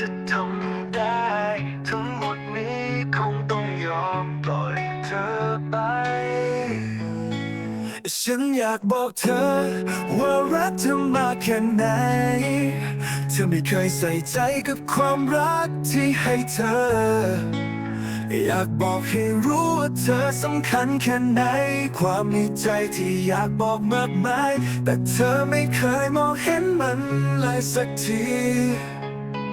จะทำได้ ทั้งหมดนี้คงต้องยอมปล่อยเธอไป ฉันอยากบอกเธอ ว่ารักเธอมากแค่ไหน เธอไม่เคยใส่ใจกับความรักที่ให้เธอ อยากบอกให้รู้ว่าเธอสำคัญแค่ไหน ความในใจที่อยากบอกมากมาย แต่เธอไม่เคยมองเห็นมันเลยสักที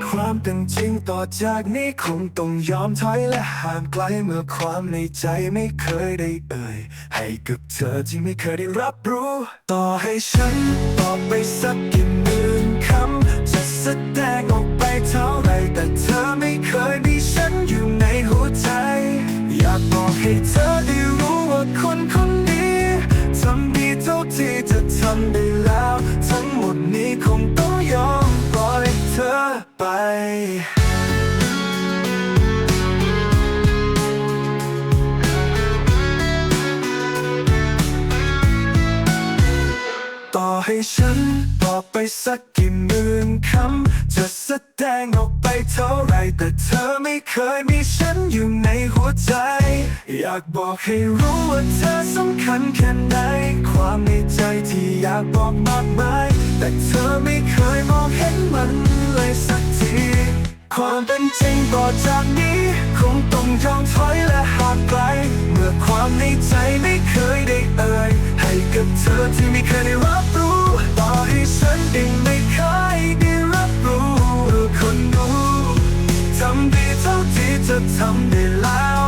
ความเป็นจริงต่อจากนี้คงต้องยอมถอยและห่างไกลเมื่อความในใจไม่เคยได้เอ่ย ให้กับเธอที่ไม่เคยได้รับรู้ ต่อให้ฉันตอบไปสักกี่หมื่นคำจะแสดงออกไปเท่าไรแต่เธอ ให้ฉันตอบไปสักกี่หมื่นคำ จะแสดงออกไปเท่าไร แต่เธอไม่เคยมีฉันอยู่ในหัวใจ อยากบอกให้รู้ว่าเธอสำคัญแค่ไหน ความในใจที่อยากบอกมากมาย แต่เธอไม่เคยมองเห็นมันเลยสักที ความเป็นจริงต่อจากนี้ คงต้องยอมถอยและห่างไกล เมื่อความในใจไม่เคยได้เอ่ยให้กับเธอที่ไม่เคยได้ ได้แล้ว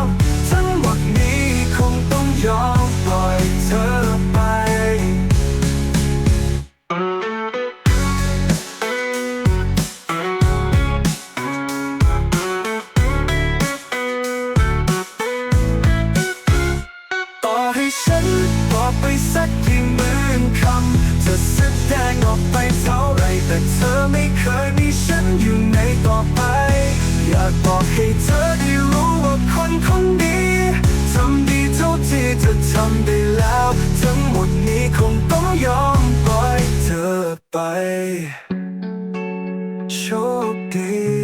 ทั้งหมดนี้คงต้องยอมปล่อยเธอไป ต่อให้ฉันบอกไปสักกี่หมื่นคำจะแสดงออกไปเท่าไรแต่เธอไม่เคยมีฉันอยู่ในต่อไป อยากบอกให้เธอำได้แล้ว ทั้งหมดนี้คงต้องยอมปล่อยเธอไป โชคดี